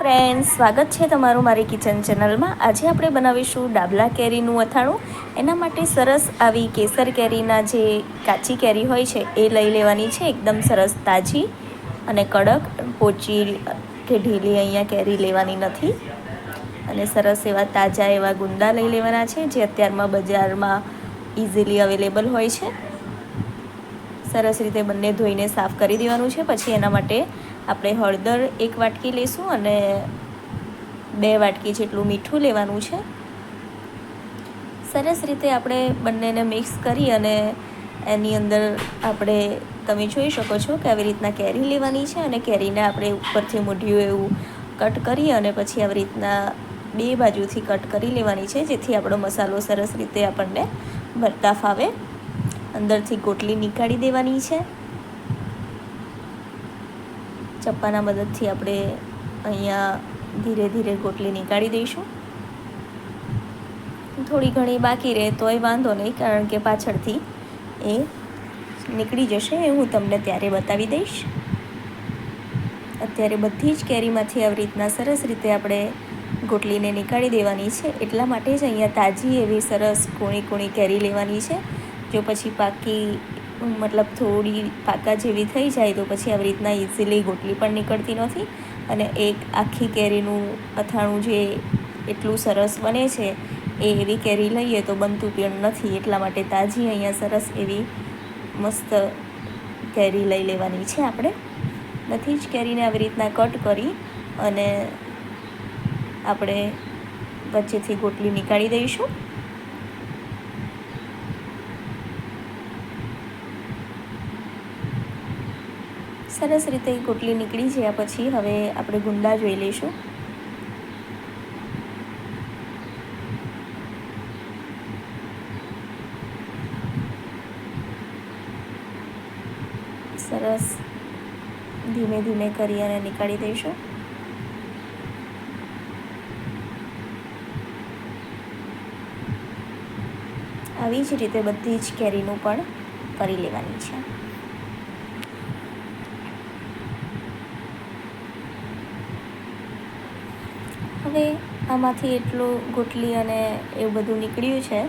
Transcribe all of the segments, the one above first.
Friends સ્વાગત છે તમારું મારી કિચન ચેનલમાં આજે આપણે બનાવીશું ડાબલા કેરીનું અથાણું. એના માટે સરસ આવી કેસર કેરીના જે કાચી કેરી હોય છે, એ લઈ લેવાની છે. એકદમ સરસ તાજી અને કડક, પોચી કે ઢીલી અહીંયા કેરી લેવાની નથી. અને સરસ એવા તાજા એવા ગુંદા લઈ લેવાના છે, જે અત્યારમાં બજારમાં ઇઝીલી અવેલેબલ હોય છે. સરસ રીતે બંને ધોઈને સાફ કરી દેવાનું છે. પછી એના માટે આપણે હળદર એક વાટકી લઈશું અને બે વાટકી જેટલું મીઠું લેવાનું છે. સરસ રીતે આપણે બંનેને મિક્સ કરી અને એની અંદર આપણે, તમે જોઈ શકો છો કે આવી રીતના કેરી લેવાની છે અને કેરીને આપણે ઉપરથી મૂઢિયું એવું કટ કરી અને પછી આવી રીતના બે બાજુથી કટ કરી લેવાની છે, જેથી આપણો મસાલો સરસ રીતે આપણને ભરતા ફાવે અંદરથી ગોટલી નીકાળી દેવાની છે. ચપ્પાના મદદથી આપણે અહીંયા ધીરે ધીરે ગોટલી નીકાળી દઈશું. થોડી ઘણી બાકી રહે તોય વાંધો નહીં, કારણ કે પાછળથી એ નીકળી જશે. એ હું તમને ત્યારે બતાવી દઈશ. અત્યારે બધી જ કેરીમાંથી આવી રીતના સરસ રીતે આપણે ગોટલીને નીકાળી દેવાની છે. એટલા માટે જ અહીંયા તાજી એવી સરસ કૂણી કૂણી કેરી લેવાની છે. જો પછી પાકી મતલબ થોડી પાકા જેવી થઈ જાય તો પછી આવી રીતના ઇઝીલી ગોટલી પણ નીકળતી નથી. અને એક આખી કેરીનું અથાણું જે એટલું સરસ બને છે, એ એવી કેરી લઈએ તો બનતું પણ નથી. એટલા માટે તાજી અહીંયા સરસ એવી મસ્ત કેરી લઈ લેવાની છે આપણે. બધી જ કેરીને આવી રીતના કટ કરી અને આપણે વચ્ચેથી ગોટલી નીકાળી દઈશું. સરસ રીતે ગોટલી નીકળી ગયા પછી હવે આપણે ગુંદા જોઈ લઈશું. સરસ. ધીમે ધીમે કરી અને નીકાળી દઈશું. આવી જ રીતે બધી જ કેરીનું પણ કરી લેવાની છે. હવે આમાંથી એટલું ગોટલી અને એવું બધું નીકળ્યું છે.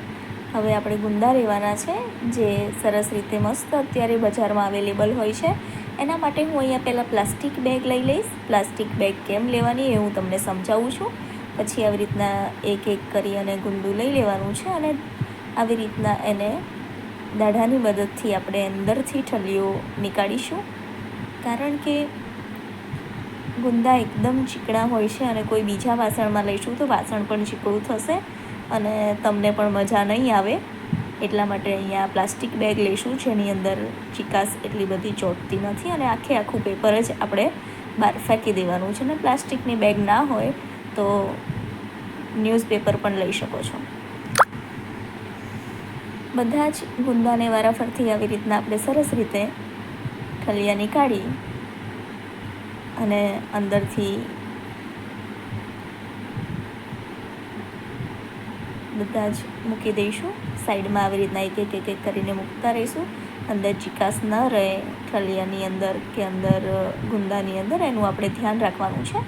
હવે આપણે ગુંદા રહેવાના છે, જે સરસ રીતે મસ્ત અત્યારે બજારમાં અવેલેબલ હોય છે. એના માટે હું અહીંયા પહેલાં પ્લાસ્ટિક બેગ લઈ લઈશ. પ્લાસ્ટિક બેગ કેમ લેવાની એ હું તમને સમજાવું છું. પછી આવી રીતના એક એક કરી અને ગુંદું લઈ લેવાનું છે અને આવી રીતના એને દાઢાની મદદથી આપણે અંદરથી ઠલીઓ નીકાળીશું. કારણ કે ગુંદા એકદમ ચીકણા હોય છે અને કોઈ બીજા વાસણમાં લઈશું તો વાસણ પણ ચીકણું થશે અને તમને પણ મજા નહીં આવે. એટલા માટે અહીંયા પ્લાસ્ટિક બેગ લઈશું જેની અંદર ચિકાસ એટલી બધી ચોટતી નથી અને આખે આખું પેપર જ આપણે બહાર ફેંકી દેવાનું છે અને પ્લાસ્ટિકની બેગ ના હોય તો ન્યૂઝપેપર પણ લઈ શકો છો. બધા જ ગુંદાને વારાફરથી આવી રીતના આપણે સરસ રીતે ઠલિયા નીકાળી અને અંદરથી બધા જ મૂકી દઈશું. સાઈડમાં આવી રીતના એક એક એક કરીને મૂકતા રહીશું. અંદર ચિકાસ ન રહે ઠલિયાની અંદર કે અંદર ગુંદાની અંદર, એનું આપણે ધ્યાન રાખવાનું છે.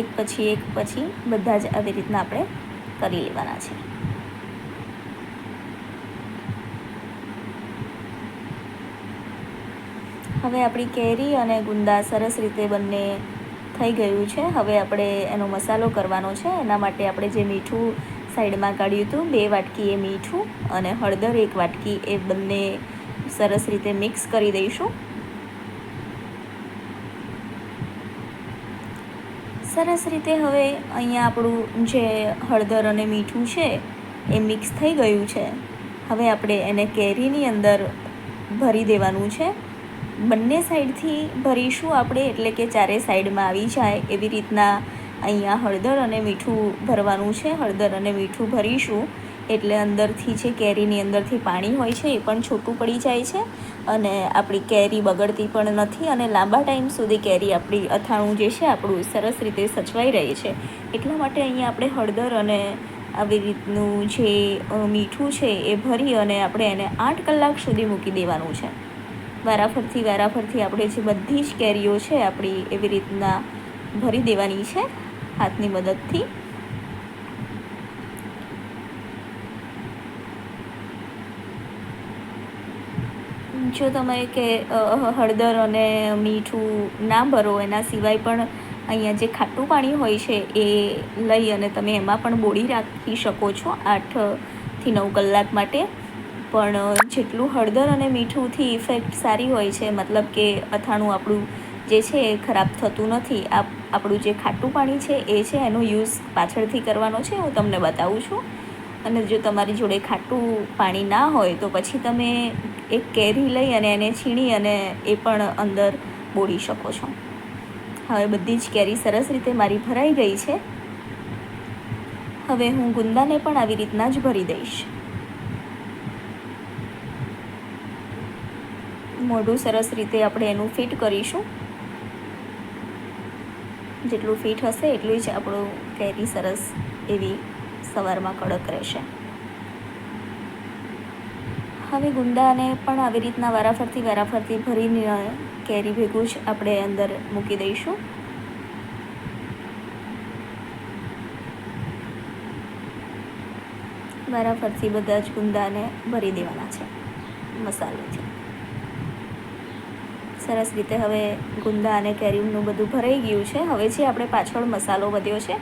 એક પછી એક પછી બધા જ આવી રીતના આપણે કરી લેવાના છે. હવે આપણી કેરી અને ગુંદા સરસ રીતે બંને થઈ ગયું છે. હવે આપણે એનો મસાલો કરવાનો છે. એના માટે આપણે જે મીઠું સાઈડમાં કાઢ્યું હતું, બે વાટકી એ મીઠું અને હળદર એક વાટકી એ બંને સરસ રીતે મિક્સ કરી દઈશું. સરસ રીતે હવે અહીંયા આપણું જે હળદર અને મીઠું છે એ મિક્સ થઈ ગયું છે. હવે આપણે એને કેરીની અંદર ભરી દેવાનું છે. બંને સાઈડથી ભરીશું આપણે, એટલે કે ચારે સાઈડમાં આવી જાય એવી રીતના અહીંયા હળદર અને મીઠું ભરવાનું છે. હળદર અને મીઠું ભરીશું, એટલે અંદરથી જે કેરીની અંદરથી પાણી હોય છે એ પણ છૂટું પડી જાય છે અને આપણી કેરી બગડતી પણ નથી અને લાંબા ટાઈમ સુધી કેરી આપણી અથાણું જે છે આપણું સરસ રીતે સચવાઈ રહે છે. એટલા માટે અહીંયા આપણે હળદર અને આવી રીતનું જે મીઠું છે એ ભરી અને આપણે એને આઠ કલાક સુધી મૂકી દેવાનું છે. વારાફરથી વારાફરથી આપણે જે બધી જ કેરીઓ છે, આપણી એવી રીતના ભરી દેવાની છે, હાથની મદદથી. જો તમે કે હળદર અને મીઠું ના ભરો, એના સિવાય પણ અહીંયા જે ખાટું પાણી હોય છે, એ લઈ અને તમે એમાં પણ બોળી રાખી શકો છો આઠથી નવ કલાક માટે. પણ જેટલું હળદર અને મીઠુંથી ઇફેક્ટ સારી હોય છે, મતલબ કે અથાણું આપણું જે છે એ ખરાબ થતું નથી. આ આપણું જે ખાટું પાણી છે એ છે, એનો યુઝ પાછળથી કરવાનો છે, હું તમને બતાવું છું. અને જો તમારી જોડે ખાટું પાણી ના હોય, તો પછી તમે એક કેરી લઈ અને એને છીણી અને એ પણ અંદર બોળી શકો છો. હવે બધી જ કેરી સરસ રીતે મારી ભરાઈ ગઈ છે. હવે હું ગુંદાને પણ આવી રીતના જ ભરી દઈશ. મોઢું સરસ રીતે આપણે એનું ફિટ કરીશું. જેટલું ફિટ હશે એટલું જ આપણું કેરી સરસ એવી સવારમાં કડક રહેશે. હવે ગુંદાને પણ આવી રીતના વારાફરતી વારાફરતી ભરીને કેરી ભેગું જ આપણે અંદર મૂકી દઈશું. વારાફરતી બધા જ ગુંદાને ભરી દેવાના છે મસાલોથી. સરસ રીતે હવે ગુંદા અને કેરીનું બધું ભરાઈ ગયું છે. હવે જે આપણે પાછળ મસાલો વધ્યો છે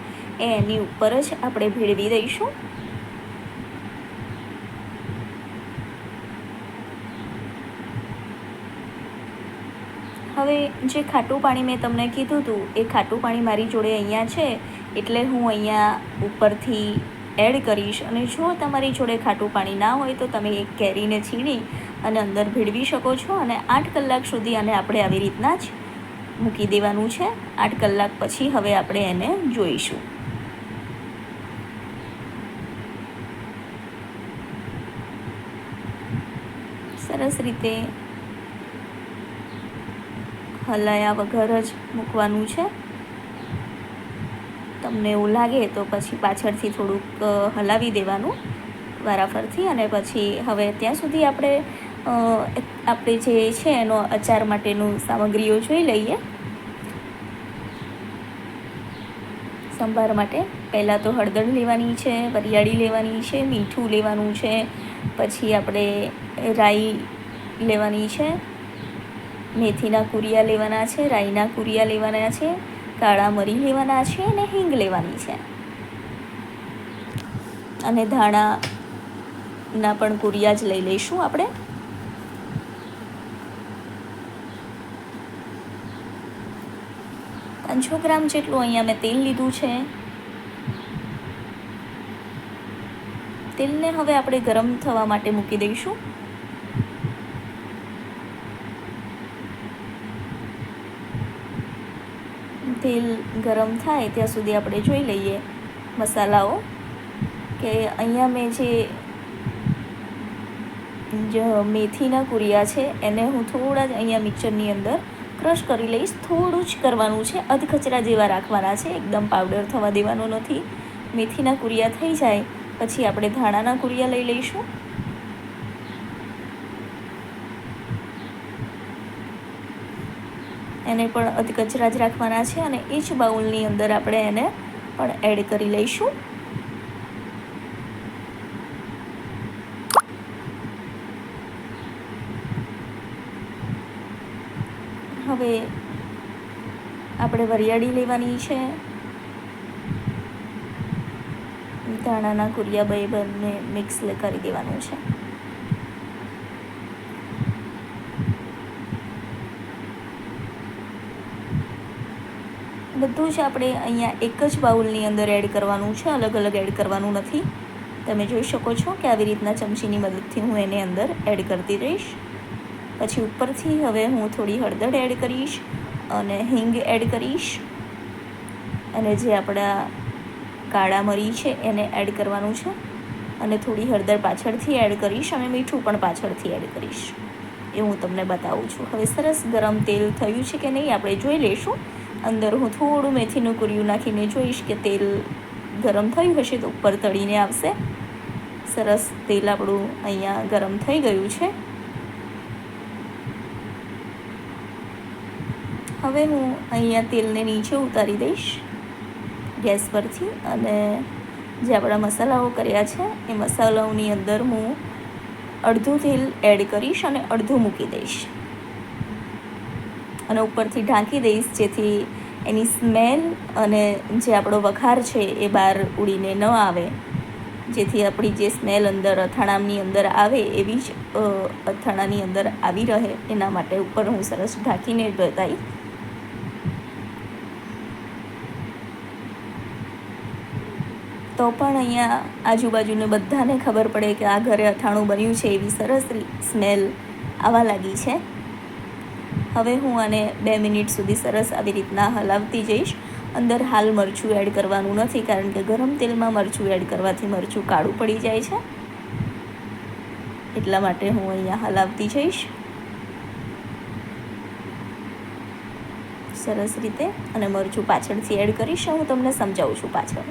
એની ઉપર જ આપણે ભેળવી દઈશું. હવે જે ખાટું પાણી મેં તમને કીધું હતું એ ખાટું પાણી મારી જોડે અહીંયા છે, એટલે હું અહીંયા ઉપરથી એડ કરીશ. અને જો તમારી જોડે ખાટું પાણી ના હોય તો તમે એક કેરીને છીણી અને અંદર ભેળવી શકો છો અને આઠ કલાક સુધી આને આપણે આવી રીતના જ મૂકી દેવાનું છે. આઠ કલાક પછી હવે આપણે એને જોઈશું. સરસ રીતે હલાયા વગર જ મૂકવાનું છે. તમને એવું લાગે તો પછી પાછળથી થોડુંક હલાવી દેવાનું વારાફરથી અને પછી હવે ત્યાં સુધી આપણે આપણે જે છે એનો અચાર માટેનું સામગ્રીઓ જોઈ લઈએ. સંભાર માટે પહેલાં તો હળદર લેવાની છે, વરિયાળી લેવાની છે, મીઠું લેવાનું છે, પછી આપણે રાઈ લેવાની છે, મેથીના કુરિયા લેવાના છે, રાઈના કુરિયા લેવાના છે, કાળા મરી લેવાના છે અને હિંગ લેવાની છે. અને ધાણાના પણ કુરિયા જ લઈ લઈશું આપણે. પાંચસો ગ્રામ જેટલું અહીંયા મેં તેલ લીધું છે. તેલને હવે આપણે ગરમ થવા માટે મૂકી દઈશું. તેલ ગરમ થાય ત્યાં સુધી આપણે જોઈ લઈએ મસાલાઓ કે અહીંયા મેં જે મેથીના કુરિયા છે એને હું થોડા જ અહીંયા મિક્સરની અંદર ક્રશ કરી લઈશ. થોડું જ કરવાનું છે. અધકચરા જેવા રાખવાના છે. એકદમ પાવડર થવા દેવાનો નથી. મેથીના કુરિયા થઈ જાય. પછી આપણે ધાણાના કુરિયા લઈ લઈશું. એને પણ અધકચરા જ રાખવાના છે અને એ જ બાઉલની અંદર આપણે એને પણ એડ કરી લઈશું. હવે આપણે વરિયાળી લેવાની છે. ધાણાના કુરિયા બે બંને મિક્સ કરી દેવાનું છે. બધું જ આપણે અહીંયા એક જ બાઉલની અંદર એડ કરવાનું છે. અલગ અલગ એડ કરવાનું નથી. તમે જોઈ શકો છો કે આવી રીતના ચમચીની મદદથી હું એને અંદર એડ કરતી રહીશ. પછી ઉપરથી હવે હું થોડી હળદર એડ કરીશ અને હિંગ એડ કરીશ. અને જે આપણા કાળા મરી છે એને એડ કરવાનું છે. અને થોડી હળદર પાછળથી એડ કરીશ અને મીઠું પણ પાછળથી એડ કરીશ. એ હું તમને બતાવું છું. હવે સરસ ગરમ તેલ થયું છે કે નહીં આપણે જોઈ લઈશું. અંદર હું થોડું મેથીનું કુરિયું નાખીને જોઈશ કે તેલ ગરમ થયું હશે તો ઉપર તળીને આવશે. સરસ તેલ આપણું અહીંયા ગરમ થઈ ગયું છે. હવે હું અહીંયા તેલને નીચે ઉતારી દઈશ ગેસ પરથી અને જે આપણા મસાલાઓ કર્યા છે, એ મસાલાઓની અંદર હું અડધું તેલ એડ કરીશ અને અડધું મૂકી દઈશ. અને ઉપરથી ઢાંકી દઈશ જેથી એની સ્મેલ અને જે આપણો વઘાર છે, એ બહાર ઉડીને ન આવે. જેથી આપણી જે સ્મેલ અંદર અથાણાની અંદર આવે, એવી જ અથાણાની અંદર આવી રહે. એના માટે ઉપર હું સરસ ઢાંકીને બતાવી તો પણ અહીંયા આજુબાજુને બધાને ખબર પડે કે આ ઘરે અથાણું બન્યું છે એવી સરસ સ્મેલ આવવા લાગી છે. હવે હું આને બે મિનિટ સુધી સરસ આવી રીતના હલાવતી જઈશ. અંદર હાલ મરચું એડ કરવાનું નથી કારણ કે ગરમ તેલમાં મરચું એડ કરવાથી મરચું કાળું પડી જાય છે. એટલા માટે હું અહીંયા હલાવતી જઈશ. સરસ રીતે અને મરચું પાછળથી એડ કરીશ. હું તમને સમજાવું છું પાછળ.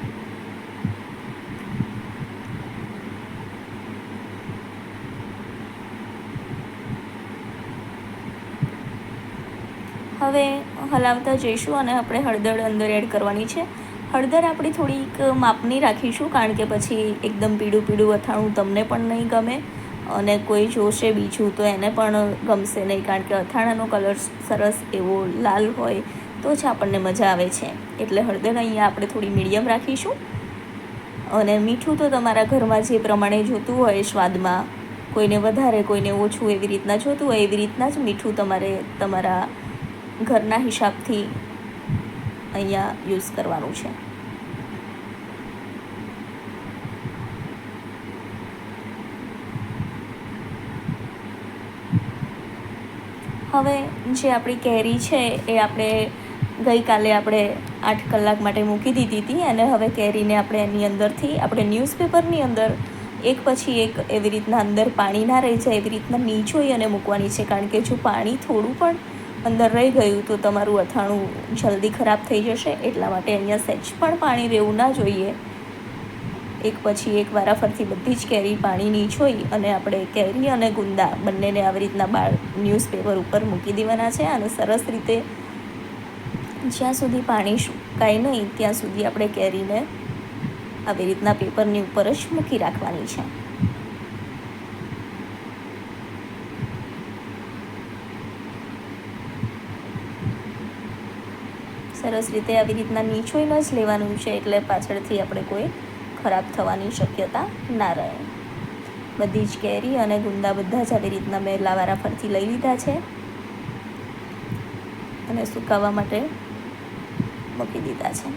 હવે હલાવતા જઈશું અને આપણે હળદર અંદર એડ કરવાની છે. હળદર આપણી થોડીક માપની રાખીશું કારણ કે પછી એકદમ પીળું પીળું અથાણું તમને પણ નહીં ગમે અને કોઈ જોશે બીજું તો એને પણ ગમશે નહીં કારણ કે અથાણાનો કલર સરસ એવો લાલ હોય તો જ આપણને મજા આવે છે. એટલે હળદર અહીંયા આપણે થોડી મીડિયમ રાખીશું અને મીઠું તો તમારા ઘરમાં જે પ્રમાણે જોતું હોય સ્વાદમાં કોઈને વધારે કોઈને ઓછું એવી રીતના જોતું હોય એવી રીતના જ મીઠું તમારે તમારા ઘરના હિસાબથી અહીંયા યુઝ કરવાનું છે. હવે જે આપણી કેરી છે એ આપણે ગઈકાલે આપણે આઠ કલાક માટે મૂકી દીધી હતી અને હવે કેરીને આપણે એની અંદરથી, આપણે ન્યૂઝપેપરની અંદર એક પછી એક એવી રીતના અંદર પાણી ના રહી જાય એવી રીતના નીચોઈ અને મૂકવાની છે. કારણ કે જો પાણી થોડું પણ અંદર રહી ગયું તો તમારું અથાણું જલ્દી ખરાબ થઈ જશે એટલા માટે અહીંયા સહેજ પણ પાણી રહેવું ના જોઈએ. એક પછી એક વારાફરથી બધી જ કેરી પાણી નીચોઈ અને આપણે કેરી અને ગુંદા બંનેને આવી રીતના બાળ ન્યૂઝપેપર ઉપર મૂકી દેવાના છે. અને સરસ રીતે જ્યાં સુધી પાણી સુકાય નહીં ત્યાં સુધી આપણે કેરીને આવી રીતના પેપરની ઉપર જ મૂકી રાખવાની છે. સરસ રીતે આવી રીતના નીચોઈને જ લેવાનું છે એટલે પાછળથી આપણે કોઈ ખરાબ થવાની શક્યતા ના રહે. બધી જ કેરી અને ગુંદા બધા જ આવી રીતના મેં લાવારા ફરથી લઈ લીધા છે. અને સુકાવવા માટે મૂકી દીધા છે.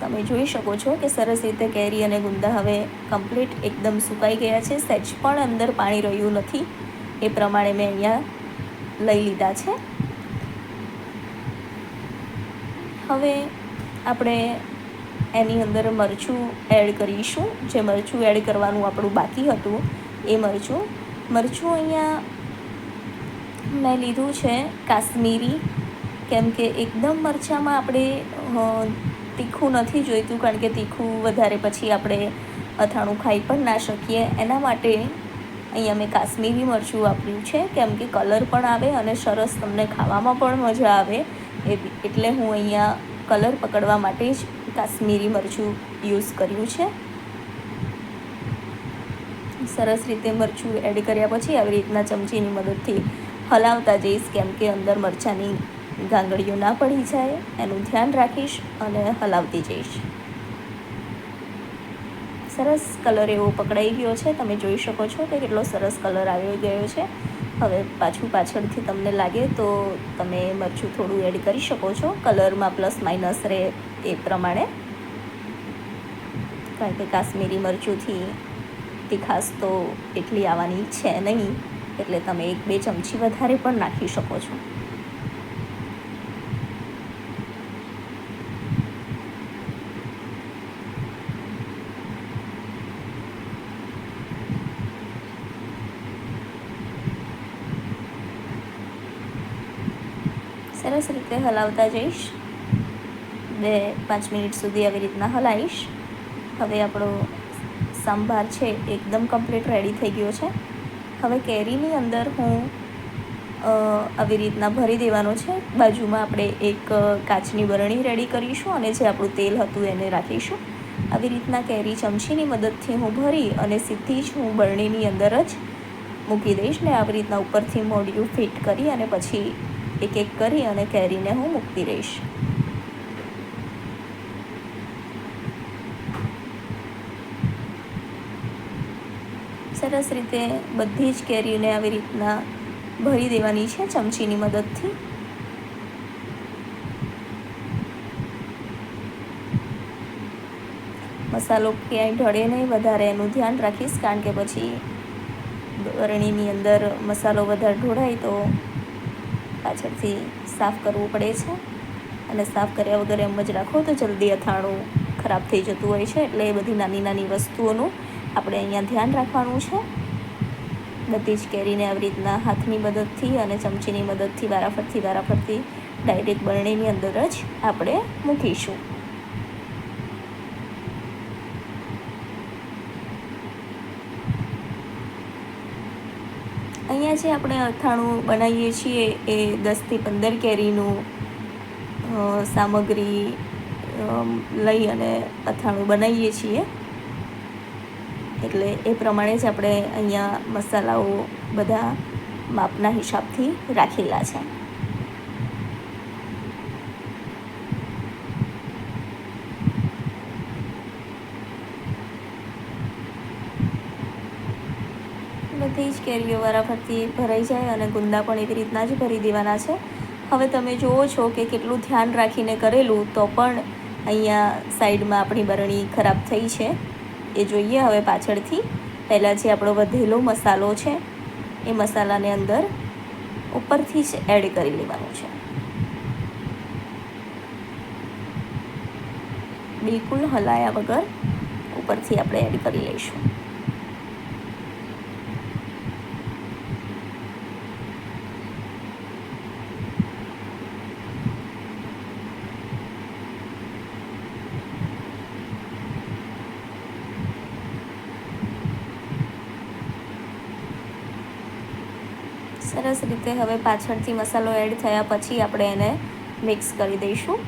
તમે જોઈ શકો છો કે સરસ રીતે કેરી અને ગુંદા હવે કમ્પ્લીટ એકદમ સુકાઈ ગયા છે. સહેજ પણ અંદર પાણી રહ્યું નથી. એ પ્રમાણે મેં અહીંયા લઈ લીધા છે. હવે આપણે એની અંદર મરચું એડ કરીશું. જે મરચું એડ કરવાનું આપણું બાકી હતું, એ મરચું. મરચું અહીંયા મેં લીધું છે કાશ્મીરી. કેમ કે એકદમ મરચાંમાં આપણે તીખું નથી જોઈતું, કારણ કે તીખું વધારે પછી આપણે અથાણું ખાઈ પણ ના શકીએ. એના માટે અહીંયા મેં કાશ્મીરી મરચું વાપર્યું છે. કેમ કે કલર પણ આવે અને સરસ તમને ખાવામાં પણ મજા આવે. એટલે હું અહીંયા કલર પકડવા માટે જ કાશ્મીરી મરચું યુઝ કર્યું છે. સરસ રીતે મરચું એડ કર્યા પછી આવી રીતના ચમચીની મદદથી હલાવતા જઈશ કેમ કે અંદર મરચાંની ગાંગડીઓ ના પડી જાય. એનું ધ્યાન રાખીશ અને હલાવતી જઈશ. સરસ કલર એવો પકડાઈ ગયો છે. તમે જોઈ શકો છો કે કેટલો સરસ કલર આવી ગયો છે. હવે પાછું પાછળથી તમને લાગે તો તમે મરચું થોડું એડ કરી શકો છો. કલરમાં પ્લસ માઇનસ રહે એ પ્રમાણે. કારણ કે કાશ્મીરી મરચુંથી તીખાસ તો એટલી આવવાની છે નહીં. એટલે તમે એક બે ચમચી વધારે પણ નાખી શકો છો. સરસ રીતે હલાવતા જઈશ. બે, પાંચ મિનિટ સુધી આવી રીતના હલાવીશ. હવે આપણો સંભાર છે એકદમ કમ્પ્લીટ રેડી થઈ ગયો છે. હવે કેરીની અંદર હું આવી રીતના ભરી દેવાનો છે. બાજુમાં આપણે એક કાચની બરણી રેડી કરીશું અને જે આપણું તેલ હતું એને રાખીશું. આવી રીતના કેરી ચમચીની મદદથી હું ભરી અને સીધી જ હું બરણીની અંદર જ મૂકી દઈશ ને આવી રીતના ઉપરથી મોડિયું ફિટ કરી અને પછી એક એક કરી અને કેરીને હું મૂકતી રહીશ. સરસ રીતે બધી જ કેરીને આવી રીતના ભરી દેવાની છે ચમચીની મદદથી. મસાલો ક્યાંય ઢળે નહીં, વધારે એનું ધ્યાન રાખીશ, કારણ કે પછી બરણીની અંદર મસાલો વધારે ઢોળાય તો પાછળથી સાફ કરવું પડે છે. અને સાફ કર્યા વગર એમ જ રાખો તો જલ્દી અથાણું ખરાબ થઈ જતું હોય છે. એટલે એ બધી નાની નાની વસ્તુઓનું આપણે અહીંયા ધ્યાન રાખવાનું છે. બધી જ કેરીને આવી રીતના હાથની મદદથી અને ચમચીની મદદથી વારાફરતી વારાફરતી ડાયરેક્ટ બરણીની અંદર જ આપણે મૂકીશું. અહીંયા જે આપણે અથાણું બનાવીએ છીએ એ દસથી પંદર કેરીનું સામગ્રી લઈ અને અથાણું બનાવીએ છીએ. એટલે એ પ્રમાણે જ આપણે અહીંયા મસાલાઓ બધા માપના હિસાબથી રાખેલા છે. બધી જ કેરીઓ વારાફરતી ભરાઈ જાય અને ગુંદા પણ એવી રીતના જ ભરી દેવાના છે. હવે તમે જુઓ છો કે કેટલું ધ્યાન રાખીને કરેલું તો પણ અહીંયા સાઈડમાં આપણી બરણી ખરાબ થઈ છે. એ જોઈએ હવે પાછળથી. પહેલાં જે આપણો વધેલો મસાલો છે, એ મસાલાને અંદર ઉપરથી જ એડ કરી લેવાનું છે. બિલકુલ હલાયા વગર ઉપરથી આપણે એડ કરી લઈશું. સરસ રીતે હવે પાછળથી મસાલો એડ થયા પછી આપણે એને મિક્સ કરી દઈશું.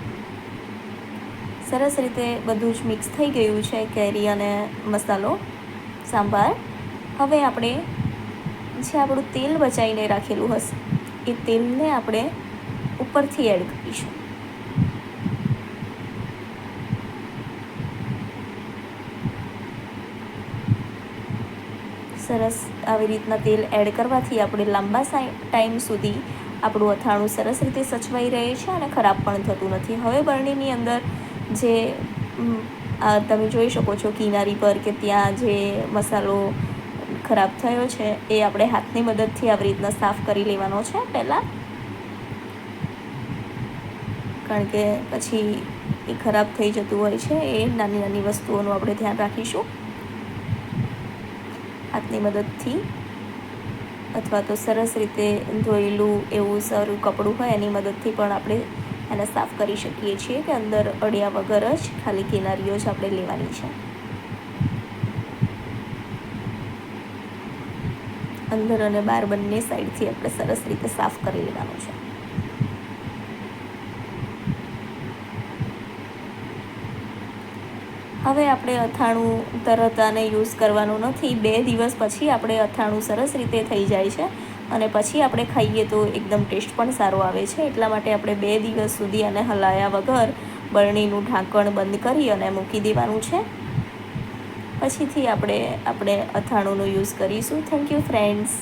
સરસ રીતે બધું જ મિક્સ થઈ ગયું છે કેરી અને મસાલો, સાંભાર. હવે આપણે જે આપણું તેલ બચાવીને રાખેલું હશે, એ તેલને આપણે ઉપરથી એડ કરીશું. સરસ આવી રીતના તેલ એડ કરવાથી આપણે લાંબા ટાઈમ સુધી આપણું અથાણું સરસ રીતે સચવાઈ રહે છે અને ખરાબ પણ થતું નથી. હવે બરણીની અંદર જે તમે જોઈ શકો છો કિનારી પર કે ત્યાં જે મસાલો ખરાબ થયો છે એ આપણે હાથની મદદથી આવી રીતના સાફ કરી લેવાનો છે પહેલાં. કારણ કે પછી એ ખરાબ થઈ જતું હોય છે એ નાની નાની વસ્તુઓનું આપણે ધ્યાન રાખીશું. હાથની મદદથી અથવા તો સરસ રીતે ધોયેલું એવું સારું કપડું હોય એની મદદથી પણ આપણે એને સાફ કરી શકીએ છીએ કે અંદર અડ્યા વગર જ ખાલી કિનારીઓ જ આપણે લેવાની છે. અંદર અને બહાર બંને સાઈડથી આપણે સરસ રીતે સાફ કરી લેવાનું છે. હવે આપણે અથાણું તરત આને યુઝ કરવાનું નથી. બે દિવસ પછી આપણે અથાણું સરસ રીતે થઈ જાય છે અને પછી આપણે ખાઈએ તો એકદમ ટેસ્ટ પણ સારો આવે છે. એટલા માટે આપણે બે દિવસ સુધી આને હલાયા વગર બરણીનું ઢાંકણ બંધ કરી અને મૂકી દેવાનું છે. પછીથી આપણે આપણે અથાણુંનો યુઝ કરીશું. Thank you friends